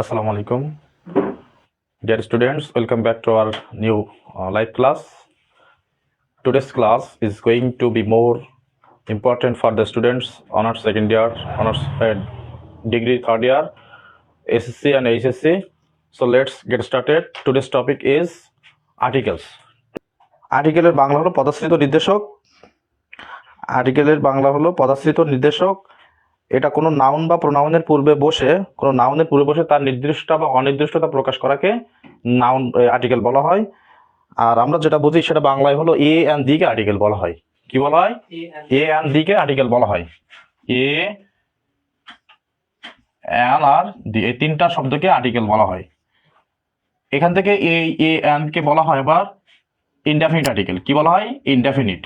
আসসালামু আলাইকুম। Dear students welcome back to our new live class today's class is going to be more important for the students honours second year honours degree third year SSC and HSC so let's get started today's topic is articles আর্টিকেলের Bangla হলো পদাশ্রিত নির্দেশক। আর্টিকেলের বাংলা হলো পদাশ্রিত নির্দেশক। এটা কোনো noun বা প্রোনাউনের পূর্বে বসে কোনো নাউনের পূর্বে বসে তার নির্দিষ্ট বা অনির্দিষ্টতা প্রকাশ করাকে নাউন আর্টিকেল বলা হয়। আর আমরা যেটা বুঝি সেটা বাংলায় হলো এ অ্যান্ড দিকে আর্টিকেল বলা হয়। কি বলা হয়? এ অ্যান্ড দিকে আর্টিকেল বলা হয়। এ অ্যান আর দি এই তিনটা শব্দকে আর্টিকেল বলা হয়। এখান থেকে এই এ অ্যান্ড কে বলা হয় আবার ইনডেফিনিট আর্টিকেল কি বলা হয়? ইনডেফিনিট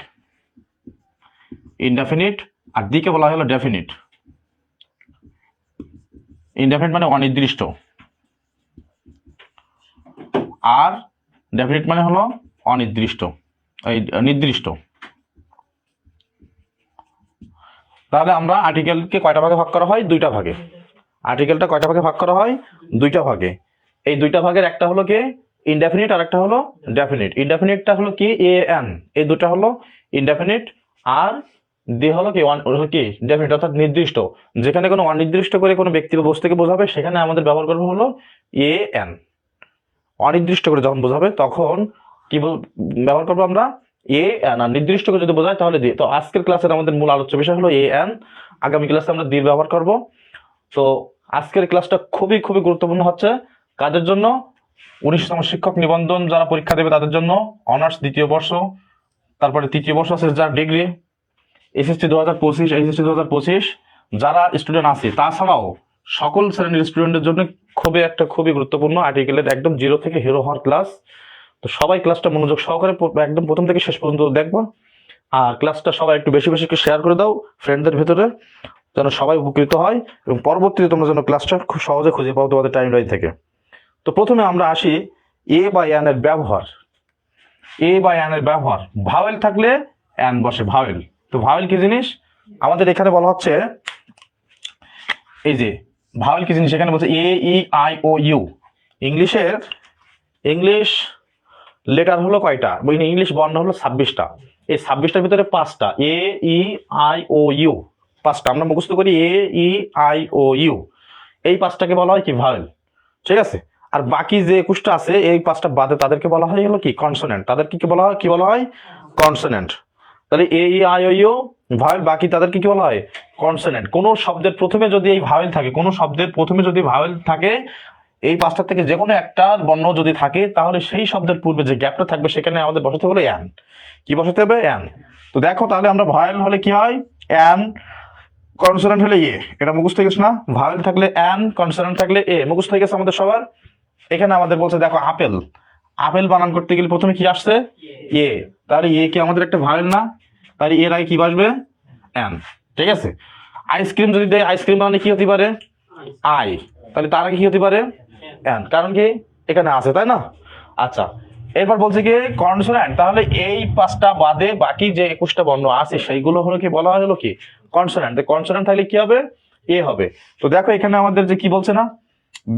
ইনডেফিনিট আর দিকে বলা হয় হলো ডেফিনিট ইনডেফিনিট মানে অনির্দিষ্ট। আর ডেফিনিট মানে হলো অনির্দিষ্ট নির্দিষ্ট। তাহলে আমরা আর্টিকেলকে কয়টা ভাগে ভাগ করা হয়? দুইটা ভাগে। আর্টিকেলটা কয়টা ভাগে ভাগ করা হয়? দুইটা ভাগে। এই দুইটা ভাগের একটা হলো কি? ইনডেফিনিট আর একটা হলো ডেফিনিট ইনডেফিনিটটা হলো কি? এ এন এই দুটো হলো ইনডেফিনিট আর দি হলো কি কি ডেফিনিট অর্থাৎ নির্দিষ্ট। যেখানে কোনো অনির্দিষ্ট করে কোনো ব্যক্তি বা বস্তুকে বোঝাবে, সেখানে আমাদের ব্যবহার করব হলো এ এন অনির্দিষ্ট করে যখন বোঝাবে, তখন কি ব্যবহার করব আমরা এ এন আর নির্দিষ্ট করে যদি বোঝায়, তাহলে দি তো আজকের ক্লাসের আমাদের মূল আলোচ্য বিষয় হলো এ এন আগামী ক্লাসে আমরা দির ব্যবহার করব। তো আজকের ক্লাসটা খুবই খুবই গুরুত্বপূর্ণ হচ্ছে। কাদের জন্য? উনিশতম শিক্ষক নিবন্ধন যারা পরীক্ষা দেবে তাদের জন্য। অনার্স দ্বিতীয় বর্ষ, তারপরে তৃতীয় বর্ষ আছে যার ডিগ্রি এসএসসি দু হাজার পঁচিশ এইচএসসি দু হাজার পঁচিশ, যারা স্টুডেন্ট আছে, তাছাড়াও সকল শ্রেণির স্টুডেন্টের জন্য খুবই একটা খুবই গুরুত্বপূর্ণ আর্টিকেলের একদম জিরো থেকে হিরো হওয়ার ক্লাস তো সবাই ক্লাসটা মনোযোগ সহকারে একদম প্রথম থেকে শেষ পর্যন্ত দেখবা। আর ক্লাসটা সবাই একটু বেশি বেশি শেয়ার করে দাও ফ্রেন্ডদের ভেতরে, যেন সবাই উপকৃত হয় এবং পরবর্তীতে তোমরা যেন ক্লাসটা খুব সহজে খুঁজে পাও তোমাদের টাইম লাইন থেকে। তো প্রথমে আমরা আসি এ বা এর ব্যবহার। এ বা এর ব্যবহার ভাওয়েল থাকলে এন বসে ভাওয়েল তো ভাওয়েল কি জিনিস? আমাদের এখানে বলা হচ্ছে, এই যে, ভাওয়েল কি জিনিস? এখানে বলছে A E I O U ইংলিশের, ইংলিশ লেটার হলো কয়টা? ইংলিশ বর্ণ হলো ছাব্বিশটা। এই ছাব্বিশটার ভিতরে পাঁচটা। এ ই আই ও ইউ পাঁচটা। আমরা মুখস্থ করি এ ই আই ও ইউ এই পাঁচটাকে বলা হয় কি ভাওয়েল? ঠিক আছে? আর বাকি যে একুশটা আছে, এই পাঁচটা বাদে তাদেরকে বলা হয় হলো কি? কনসোনেন্ট। তাদেরকে কি বলা হয়? কি বলা হয়? কনসোনেন্ট। তাহলে এ ই আই ও ভাওয়েল বাকি তাদেরকে কি বলা হয়? কনসোনেন্ট কোন শব্দের প্রথমে যদি এই ভাওয়েল থাকে কোন শব্দের প্রথমে যদি ভাওয়েল থাকে এই পাঁচটা থেকে যে কোনো একটা বর্ণ যদি থাকে তাহলে সেই শব্দের পূর্বে যে গ্যাপটা থাকবে সেখানে আমাদের বসাতে হলো অ্যান কি বসাতে হবে? অ্যান তো দেখো তাহলে আমরা ভাওয়েল হলে কি হয়? অ্যান কনসোনেন্ট হলে এ এটা মুখস্থ হয়ে গেছে না? ভাওয়েল থাকলে অ্যান কনসোনেন্ট থাকলে এ মুখস্থ হয়ে গেছে আমাদের সবার? এখানে আমাদের বলছে দেখো আপেল। আপেল বানান করতে গেলে প্রথমে কি আসছে? এ তাহলে এ কি আমাদের একটা ভাওয়েল না? তাহলে এর আগে কি বসবে? অ্যান ঠিক আছে? আইসক্রিম যদি দেয় আইসক্রিম বানালে কি হতে পারে? আই তাহলে তার আগে কি হতে পারে? অ্যান কারণ কি? এখানে আছে, তাই না? আচ্ছা এরপর বলছে কি কনসোনেন্ট তাহলে এই পাঁচটা বাদে বাকি যে একুশটা বর্ণ আছে, সেইগুলো হলো কি, বলা হলো কি? কনসোনেন্ট কনসোনেন্ট থাকলে কি হবে? এ হবে। তো দেখো, এখানে আমাদের যে কি বলছে না?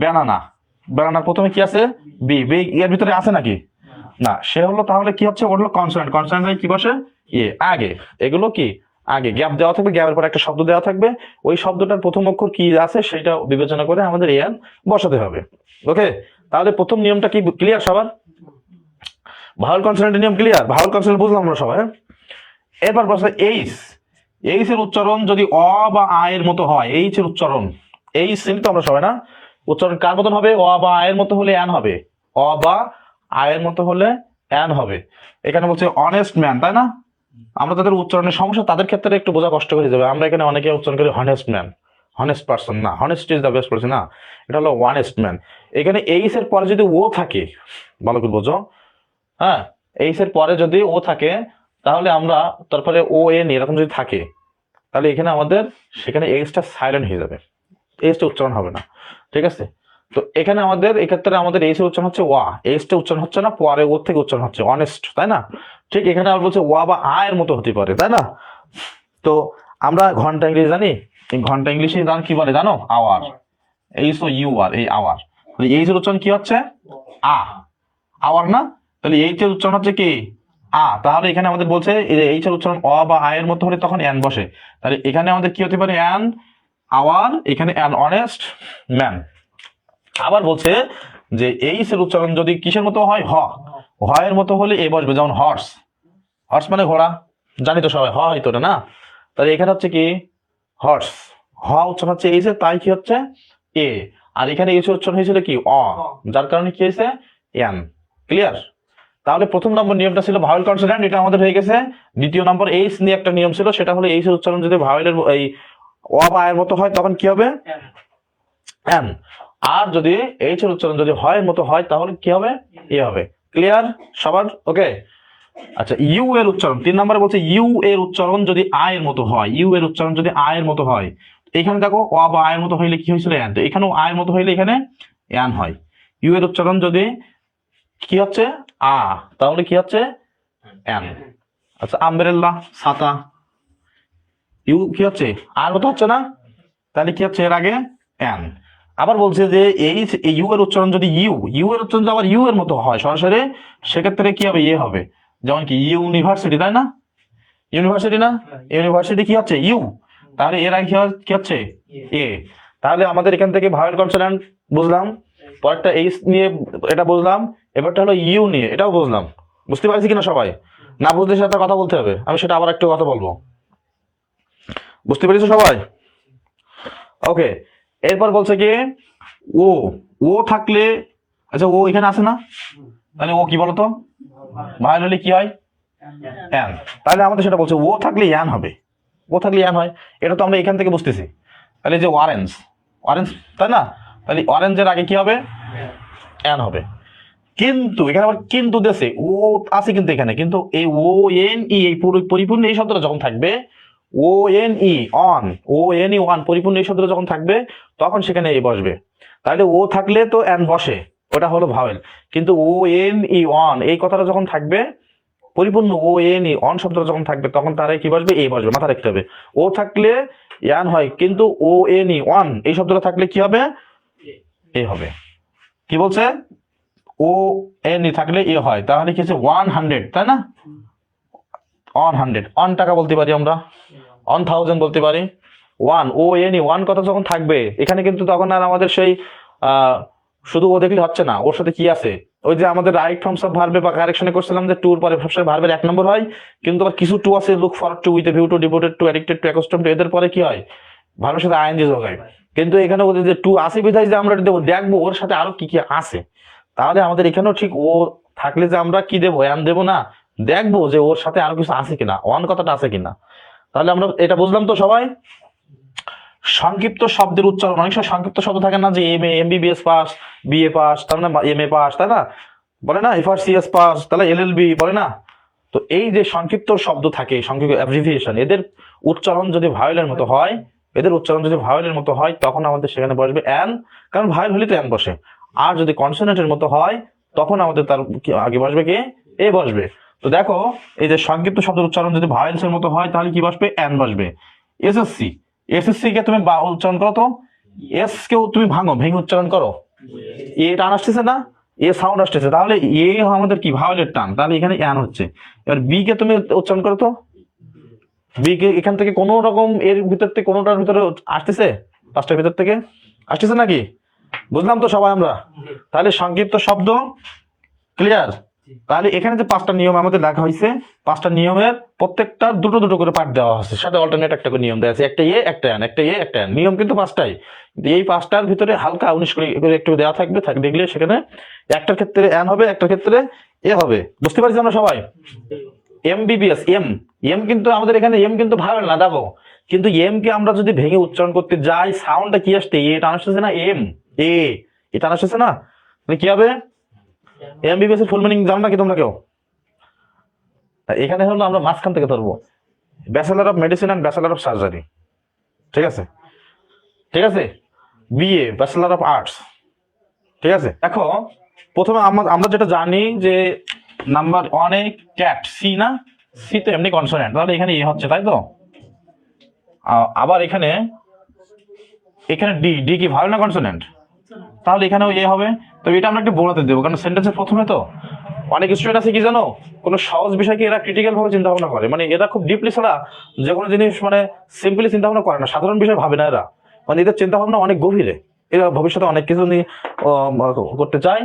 ব্যানানা ব্যানানার প্রথমে কি আছে? বি বি এর ভিতরে আছে নাকি? না, সে হলো তাহলে কি হচ্ছে? ওটা হলো কনসোনেন্ট কনসোনেন্ট কি বসে? এ আগে। এগুলো কি? আগে গ্যাপ দেওয়া থাকবে, গ্যাপের পর একটা শব্দ দেওয়া থাকবে। ওই শব্দটার প্রথম অক্ষর কি আছে সেটা বিবেচনা করে আমাদের এন বসাতে হবে। ওকে তাহলে প্রথম নিয়মটা কি ক্লিয়ার সবার? ভাওয়াল কনসোনেন্টের নিয়ম ক্লিয়ার ভাওয়াল কনসোনেন্ট বুঝলাম আমরা সবাই হ্যাঁ? এরপর বসে এইস এইস এর উচ্চারণ যদি অ বা আ এর মতো হয় এইচ এর উচ্চারণ। এইচ তো আমরা সবাই, না? উচ্চারণ কার মতন হবে? অ বা আয়ের মতো হলে অ্যান হবে। অ বা আয়ের মতো হলে অ্যান হবে। এখানে বলছে অনেস্ট ম্যান তাই না? আমরা তাদের উচ্চারণের সমস্যা, তাদের ক্ষেত্রে একটু বোঝা কষ্ট করে যাবে। আমরা এখানে অনেকে উচ্চারণ করি হনেস্ট ম্যান হনেস্ট পার্সন না honest is the best person না, এটা হলো ওয়ানেস্ট ম্যান এখানে এইস এর পরে যদি ও থাকে, ভালো করে বোঝো হ্যাঁ এইস এর পরে যদি ও থাকে, তাহলে আমরা তারপরে ও এন এরকম যদি থাকে, তাহলে এখানে আমাদের, সেখানে এইসটা সাইলেন্ট হয়ে যাবে। এইসটা উচ্চারণ হবে না। ঠিক আছে? তো এখানে আমাদের, এক্ষেত্রে আমাদের এর উচ্চারণ হচ্ছে ওয়া। এইসটা উচ্চারণ হচ্ছে না, পরে ওর থেকে উচ্চারণ হচ্ছে অনেস্ট তাই না? ঠিক এখানে আবার বলছে ওয়া বা আ এর মতো হতে পারে, তাই না? তো আমরা ঘণ্টা ইংলিশ জানি? ঘণ্টা ইংলিশে জান কি বলে জানো? Hour. H O U R, এই আওয়ার। এইচ এর উচ্চারণ কি হচ্ছে? আ। আওয়ার না? তাহলে এইচ এর উচ্চারণ হচ্ছে কি? আ। তাহলে এখানে আমাদের বলছে এইচ এর উচ্চারণ অ বা আয়ের মতো হলে তখন অ্যান বসে। তাহলে এখানে আমাদের কি হতে পারে? অ্যান আওয়ার, এখানে অ্যান অনেস্ট ম্যান আবার বলছে যে এর উচ্চারণ যদি কিসের মতো হয় হ। হয়ের মতো হলে এ বসবে যেমন হর্স হর্স মানে ঘোড়া। জানি তো সবাই হ হয়তো না? তাহলে এখানে হচ্ছে কি? হর্স হ উচ্চারণ হচ্ছে এইচ এর তাই কি হচ্ছে? এ। আর এখানে এর উচ্চারণ হয়েছিল কি? অ। যার কারণে কি হয়েছে? এন। ক্লিয়ার তাহলে প্রথম নম্বর নিয়মটা ছিল ভাওয়েল কনসোনেন্ট এটা আমাদের হয়ে গেছে। দ্বিতীয় নম্বর এইচ নিয়ে একটা নিয়ম ছিল সেটা হলো এইচ উচ্চারণ যদি ভাওয়েলের এই অ বা আয়ের মতো হয় তখন কি হবে? এন। আর যদি এইচ এর উচ্চারণ যদি হয় এর মতো হয়, তাহলে কি হবে? এ হবে। ক্লিয়ার সবার? ওকে আচ্ছা ইউ এর উচ্চারণ। তিন নম্বরে বলছে, ইউ এর উচ্চারণ যদি আয় এর মতো হয়, ইউ এর উচ্চারণ যদি আয়ের মতো হয়। এখানে দেখো, অ বা আয়ের মতো হইলে কি হয়েছিল? অ্যান তো এখানেও আয়ের মতো হইলে এখানে অ্যান হয়। ইউ এর উচ্চারণ যদি কি হচ্ছে? আ। তাহলে কি হচ্ছে? অ্যান আচ্ছা আমব্রেল্লা ছাতা ইউ কি হচ্ছে? আর মতো হচ্ছে না? তাহলে কি হচ্ছে এর আগে? অ্যান আবার বলছে যে এই ইউ এর উচ্চারণ যদি ইউ ইউ এর উচ্চারণ আবার ইউ এর মতো হয় সরাসরি সেক্ষেত্রে কি হবে? ইয়ে হবে। যেমন কি ইউনিভার্সিটি তাই না? ইউনিভার্সিটি না? ইউনিভার্সিটি কি হচ্ছে? ইউ তাহলে এর আগে কি হচ্ছে? এ তাহলে আমাদের এখান থেকে ভাওয়েল কনসোনেন্ট বুঝলাম পরেরটা এইচ নিয়ে এটা বুঝলাম এবারটা হলো ইউ নিয়ে এটাও বুঝলাম। বুঝতে পারছি কিনা সবাই? না বুঝলে সাথে কথা বলতে হবে। আমি সেটা আবার একটু কথা বলব। বুঝতে পেরেছ সবাই? ওকে এরপর বলছে কি, ও ও থাকলে আচ্ছা ও এখানে আছে না? তাহলে ও কি বলতো? ভাইল হলে কি হয়? অ্যান। তাহলে আমাদের সেটা বলছে, ও থাকলে ইয়ান হবে। ও থাকলে ইয়ান হয়। এটা তো আমরা এখান থেকে বুঝতেছি। তাহলে যে অরেঞ্জ অরেঞ্জ তাই না? তাহলে অরেঞ্জের আগে কি হবে? অ্যান হবে। কিন্তু, এখানে আবার কিন্তু দেশে, ও আছে কিন্তু এখানে। কিন্তু এই ও, এন, ই, এই পুরো- পরিপূর্ণ এই শব্দটা যখন থাকবে O N E on O N E one পরিপূর্ণ এই শব্দটা যখন থাকবে, তখন সেখানে এ বসবে। তাহলে ও থাকলে তো অ্যান বসে, ওটা হলো ভাওয়েল কিন্তু ও এন ই অন এই কথাটা যখন থাকবে, পরিপূর্ণ ও এন ই অন শব্দটা যখন থাকবে, তখন তারাই কি বসবে? এ বসবে, মাথা রাখতে হবে। ও থাকলে ইয়ান হয়, কিন্তু ও এন ই ওয়ান এই শব্দটা থাকলে কি হবে? এ হবে। কি বলছে? ও এন ই থাকলে এ হয়। তাহলে কি হচ্ছে? ওয়ান হান্ড্রেড তাই না? অন হান্ড্রেড অন টাকা বলতে পারি আমরা? অন থাউজেন্ড বলতে পারি। ওয়ান ও এন ওয়ান কথা যখন থাকবে, এখানে কিন্তু তখন আর আমাদের সেই শুধু ও দেখলে হচ্ছে না, ওর সাথে কি আছে? ওই যে আমাদের রাইট ফর্মস অফ ভার্বে বা কারেকশনে করছিলাম যে টুর পরে সবসময় ভার্বের এক নম্বর হয়, কিন্তু আবার কিছু টু আছে look for to with view to devoted to addicted to accustom to এদের পরে কি হয়? ভার্বের সাথে আইএনজি যোগ হয় কিন্তু এখানে ওদের যে টু আছে বিধায় যে আমরা দেবো, দেখব ওর সাথে আরও কি কি আছে। তাহলে আমাদের এখানেও ঠিক ও থাকলে যে আমরা কি দেবো এন দেবো না? দেখব যে ওর সাথে আরও কিছু আছে কিনা, ওয়ান কথাটা আছে কিনা। তাহলে আমরা এটা বুঝলাম তো সবাই? সংক্ষিপ্ত শব্দের উচ্চারণ, অনেক সময় সংক্ষিপ্ত শব্দ থাকে না যে M A, MBBS pass, BA pass, তার মানে এম এ পাস, তাই না? বলে না এফআর সিএস পাস, তাহলে এল এল বি বলে না? তো এই যে সংক্ষিপ্ত শব্দ থাকে, সংক্ষিপ্ত এদের উচ্চারণ যদি ভায়োলের মতো হয়, এদের উচ্চারণ যদি ভায়োলের মতো হয়, তখন আমাদের সেখানে বসবে অ্যান, কারণ ভায়োল হলে তো অ্যান বসে। আর যদি কনসোনেন্টের মতো হয়, তখন আমাদের তার আগে বসবে কে? এ বসবে। তো দেখো, এই যে সংক্ষিপ্ত শব্দের উচ্চারণ যদি ভায়োলস এর মতো হয়, তাহলে কি বসবে? অ্যান বসবে। এসএসসি এসএসসি কে তুমি বা- উচ্চারণ করো তো। এস কেও তুমি ভাঙো, ভেঙে উচ্চারণ করো। এ টান আসতেছে না? এ সাউন্ড আসতেছে। তাহলে এ আমাদের কি? ভাওয়েলের টান। তাহলে এখানে অ্যান হচ্ছে। এবার বি কে তুমি উচ্চারণ করো তো। বি কে এখান থেকে কোনো রকম এর ভিতর থেকে কোনোটার ভিতরে আসতেছে? পাঁচটার ভিতর থেকে? আসতেছে নাকি? বুঝলাম তো সবাই আমরা? তাহলে সংক্ষিপ্ত শব্দ ক্লিয়ার তাহলে এখানে যে পাঁচটা নিয়ম আমাদের লেখা হয়েছে পাঁচটা নিয়মের প্রত্যেকটা দুটো দুটো করে পাঠ দেওয়া হচ্ছে। সাথে অল্টারনেট একটা করে নিয়ম দেওয়া আছে, একটা ইয়ে একটা অ্যান একটা ইয়ে একটা নিয়ম কিন্তু পাঁচটাই। এই পাঁচটার ভিতরে হালকা উনিশ করে একটু দেওয়া থাকবে, থাক দেখলে সেখানে একটার ক্ষেত্রে অ্যান হবে, একটার ক্ষেত্রে এ হবে। বুঝতে পারছি আমরা সবাই? M MBBS, M. এম কিন্তু আমাদের এখানে, এম কিন্তু ভালো না দেখো কিন্তু এম কে আমরা যদি ভেঙে উচ্চারণ করতে যাই সাউন্ডটা কি আসছে? এ আসতেছে না, এম। এ, এটা আসতেছে না। তাহলে কি হবে? এমবিবিএস এর ফুল মিনিং জানো নাকি তোমরা কেউ? এখানে হলো আমরা মাঝখান থেকে ধরবো। Bachelor of medicine and bachelor of surgery ঠিক আছে? ঠিক আছে? বিএ ব্যাচেলার অফ আর্টস ঠিক আছে? দেখো, প্রথমে আমরা যেটা জানি যে নাম্বার ওয়ানে ক্যাট সি না? সি তো এমনি কনসোনেন্ট তাহলে এখানে এ হচ্ছে, তাই তো? আবার এখানে এখানে ডি ডি কি ভালো না কনসোনেন্ট তাহলে এখানেও এ হবে। তো এটা আমরা একটু বোনাতে দেবো, কারণ সেন্টেন্সের প্রথমে তো অনেক স্টুডেন্ট আছে, কি জানো? কোনো সহজ বিষয়কে এরা ক্রিটিক্যাল ভাবে চিন্তা ভাবনা করে। মানে এরা খুব ডিপলি ছাড়া যে কোনো জিনিস মানে সিম্পলি চিন্তা ভাবনা করে না, সাধারণ বিষয় ভাবে না এরা। মানে এদের চিন্তা ভাবনা অনেক গভীরে। এরা ভবিষ্যতে অনেক কিছু নিয়ে করতে চায়।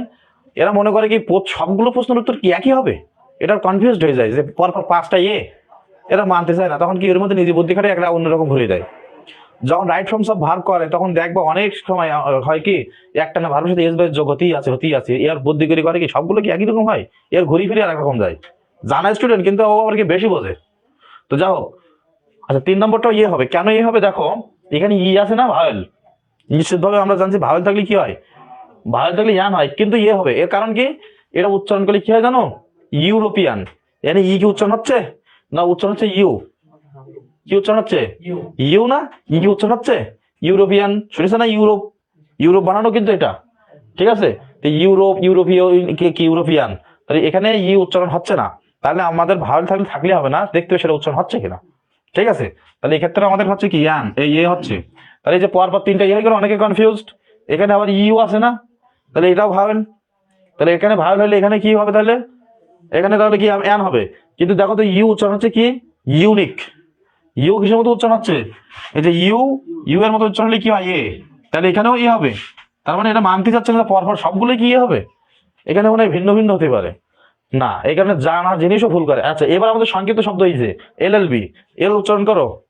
এরা মনে করে কি সবগুলো প্রশ্নের উত্তর কি একই হবে? এটা কনফিউজড হয়ে যায় যে পরপর পাঁচটা ইয়ে এরা মানতে চায় না। তখন কি এর মধ্যে নিজে বুদ্ধি খাটে একটা অন্যরকম ঘুরে দেয়। যখন রাইট ফ্রম সব ভার করে, তখন দেখব অনেক সময় হয় কি একটা না ভার্বের সাথে এস বাই যোগ হতেই আছে হতেই আছে। এর বুদ্ধি করে করে কি, সবগুলো কি একই রকম হয়? এর ঘুরি ফিরে আর রকম যায়। জানা স্টুডেন্ট কিন্তু ও আবার কি বেশি বোঝে। তো যাও আচ্ছা তিন নম্বরটাও ইয়ে হবে। কেন ইয়ে হবে? দেখো, এখানে ই আছে না, ভাওয়েল। নিশ্চিতভাবে আমরা জানছি, ভাওয়েল থাকলে কি হয়? ভাওয়েল থাকলে ইয়ান হয়, কিন্তু ইয়ে হবে। এর কারণ কি? এটা উচ্চারণ করলে কি হয় জানো? ইউরোপিয়ান। মানে ই কি উচ্চারণ হচ্ছে? না, উচ্চারণ হচ্ছে ইউ। কি উচ্চারণ হচ্ছে ইউ না? ই কি উচ্চারণ হচ্ছে ইউরোপিয়ান শুনেছে না ইউরোপ? ইউরোপ বানানো কিন্তু এটা। ঠিক আছে? ইউরোপ ইউরোপীয় কি- কি ইউরোপিয়ান? তাহলে এখানে ই উচ্চারণ হচ্ছে না। তাহলে আমাদের ভালো থাকলে থাকলে হবে না। দেখতে হবে সেটা উচ্চারণ হচ্ছে কিনা। ঠিক আছে? তাহলে এক্ষেত্রে আমাদের হচ্ছে কি? ইয়ান। এই ইয়ে হচ্ছে। তাহলে এই যে পর পর তিনটা ইয়ে হয়ে গেল অনেকে কনফিউজড এখানে আবার ইউ আছে না? তাহলে এটাও ভাবেন তাহলে এখানে ভাবেন হলে এখানে কি হবে তাহলে? এখানে তাহলে কি অ্যান হবে? কিন্তু দেখো তো ইউ উচ্চারণ হচ্ছে কি? ইউনিক। ইউ কিসের মতো উচ্চারণ হচ্ছে? এই যে ইউ ইউ এর মতো উচ্চারণ হলে কি হয়? এ। তাহলে এখানেও ই হবে। তার মানে এটা মানতে চাচ্ছে না, পরপর সবগুলো কি হবে? এখানে মনে হয় ভিন্ন ভিন্ন হতে পারে। না এখানে জানা জিনিসও ভুল করে। আচ্ছা এবার আমাদের সংক্ষিপ্ত শব্দ হয়েছে এল এল বি এল উচ্চারণ করো।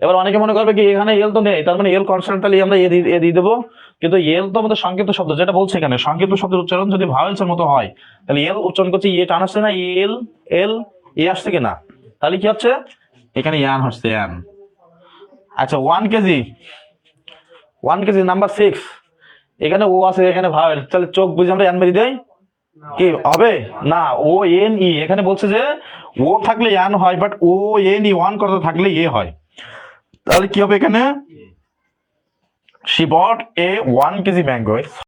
এবার অনেকে মনে করবে কি, এখানে এল তো নেই। তার মানে এল কনস্ট্যান্ট তাহলে আমরা এ দিয়ে- দিয়ে দেবো। কিন্তু এল তো আমাদের সংক্ষিপ্ত শব্দ, যেটা বলছে এখানে, সংক্ষিপ্ত শব্দের উচ্চারণ যদি ভাওয়েলস এর মতো হয়, তাহলে এল উচ্চারণ করছে ইয়ে টান আসছে না এল এল, এ আসছে কিনা? তাহলে কি হচ্ছে? এখানে ইয়ান হচ্ছে ইয়ান আচ্ছা one KG. One KG number six এখানে ও আছে, এখানে ভাওয়েল তাহলে চোখ বুঝে আমরা ইয়ান মেরি দেয় কি, হবে? না, ও এন ই। এখানে বলছে যে, ও থাকলে ইয়ান হয় but O N E one করতে থাকলে এ হয়। তাহলে কি হবে এখানে? She bought a one KG mango